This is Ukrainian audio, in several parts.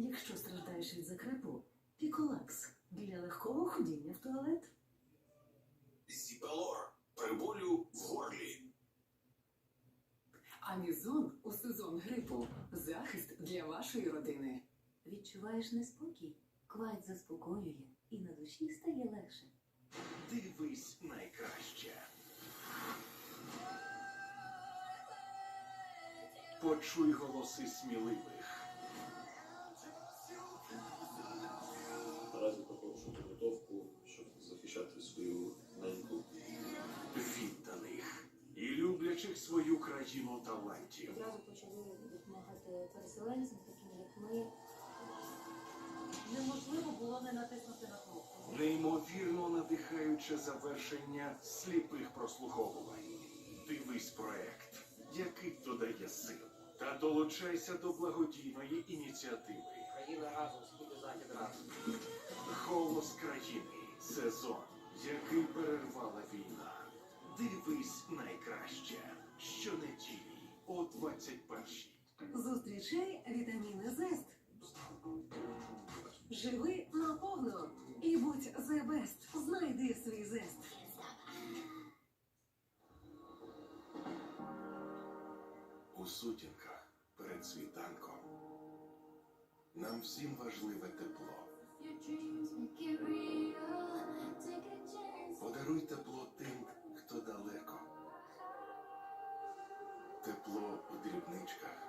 Якщо страждаєш від закрепу, піколакс для легкого ходіння в туалет. Зіпелор при болю в горлі. Амізон у сезон грипу. Захист для вашої родини. Відчуваєш неспокій? Квайт заспокоює і на душі стає легше. Дивись найкраще. Почуй голоси сміливих. Проходжу підготовку, щоб захищати свою неньку. відданих і люблячих свою країну талантів. Одразу почали допомагати переселенцям, таким як ми. Неможливо було не натиснути на кнопку. Неймовірно надихаюче завершення сліпих прослуховувань. Дивись проект, який додає сил. Та долучайся до благодійної ініціативи. Країна разом, схід і захід разом. Сезон, який перервала війна. Дивись найкраще. Щонеділі о 21-й. Зустрічай вітаміни ЗЕСТ. Живи наповно і будь the best. Знайди свій зест. У сутінках перед світанком. Нам всім важливе тепло. Подаруй тепло тим, хто далеко. Тепло у дрібничках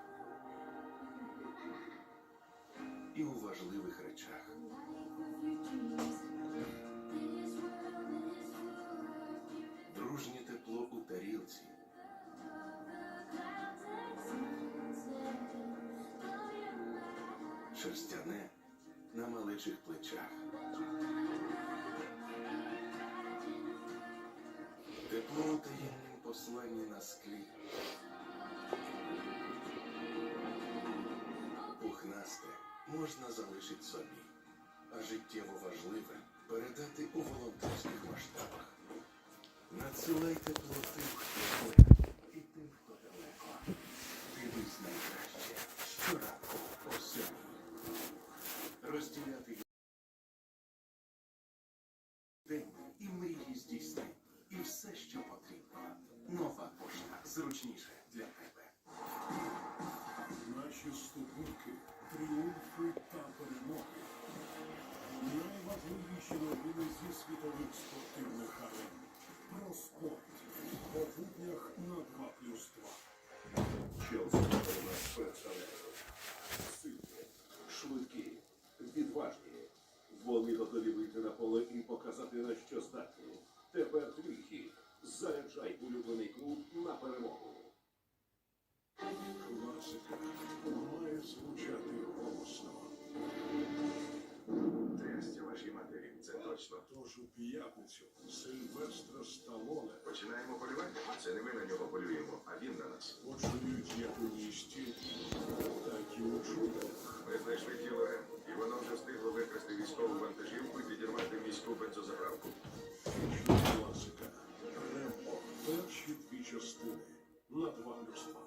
і у важливих речах. Дружнє тепло у тарілці. Шерстяне на маличих плечах. Тепло у таємнім посланні на склі. Пухнасте можна залишити собі, а життєво важливе передати у волонтерських масштабах. Надсилай зручніше для тебе. Наші здобутки, тріумфи та перемоги. Найважливіші новини зі світових спортивних арен. Про спорт. По буднях на 2 плюс 2. Челсі представляє. Сильні, швидкі, відважні. Вони готові вийти на поле і показати на що здатні. Тепер твій хід. Заряджай точно. П'ятницю Сильвестра Сталоне Починаємо полювати. Це не ми на нього полюємо, а він на нас. почують як у місті, так і у джунглях. Ми знайшли тіло М, і воно вже встигло викрасти військову вантажівку і підірвати міську бензозаправку. Класика. Рембо. Перші дві частини на 2 плюс 2.